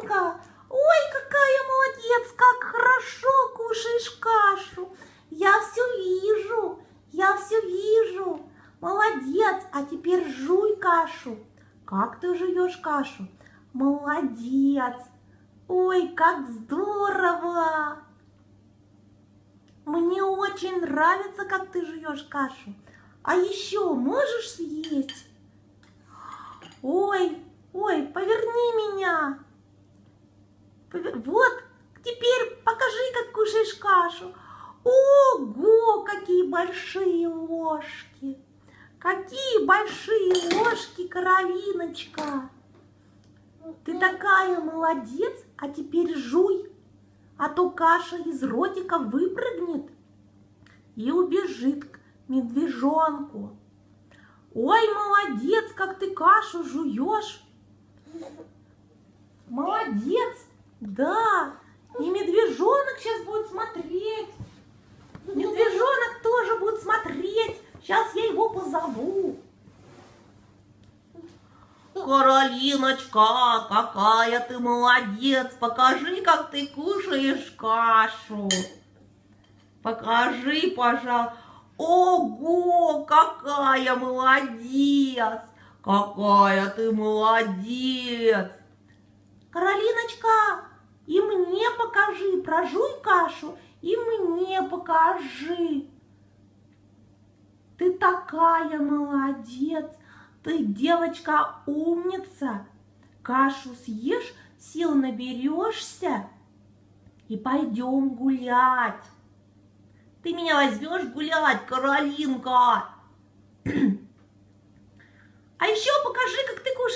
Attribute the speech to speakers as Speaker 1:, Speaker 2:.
Speaker 1: Каролинка, ой, какая молодец, как хорошо кушаешь кашу. Я все вижу, я все вижу. Молодец, а теперь жуй кашу. Как ты жуешь кашу? Молодец. Ой, как здорово. Мне очень нравится, как ты жуешь кашу. А еще можешь съесть? Ой, ой, поверни меня. Вот, теперь покажи, как кушаешь кашу. Ого, какие большие ложки! Какие большие ложки, Каролиночка! Ты такая молодец, а теперь жуй, а то каша из ротика выпрыгнет и убежит к медвежонку. Ой, молодец, как ты кашу жуешь! Молодец! Да, и медвежонок сейчас будет смотреть. Медвежонок тоже будет смотреть. Сейчас я его позову. Каролиночка, какая ты молодец. Покажи, как ты кушаешь кашу. Покажи, пожалуйста. Ого, какая молодец. Какая ты молодец. Каролиночка, и мне покажи, прожуй кашу, и мне покажи. Ты такая молодец, ты девочка умница. Кашу съешь, сил наберешься и пойдем гулять. Ты меня возьмешь гулять, Каролинка. А еще покажи, как ты кушаешь.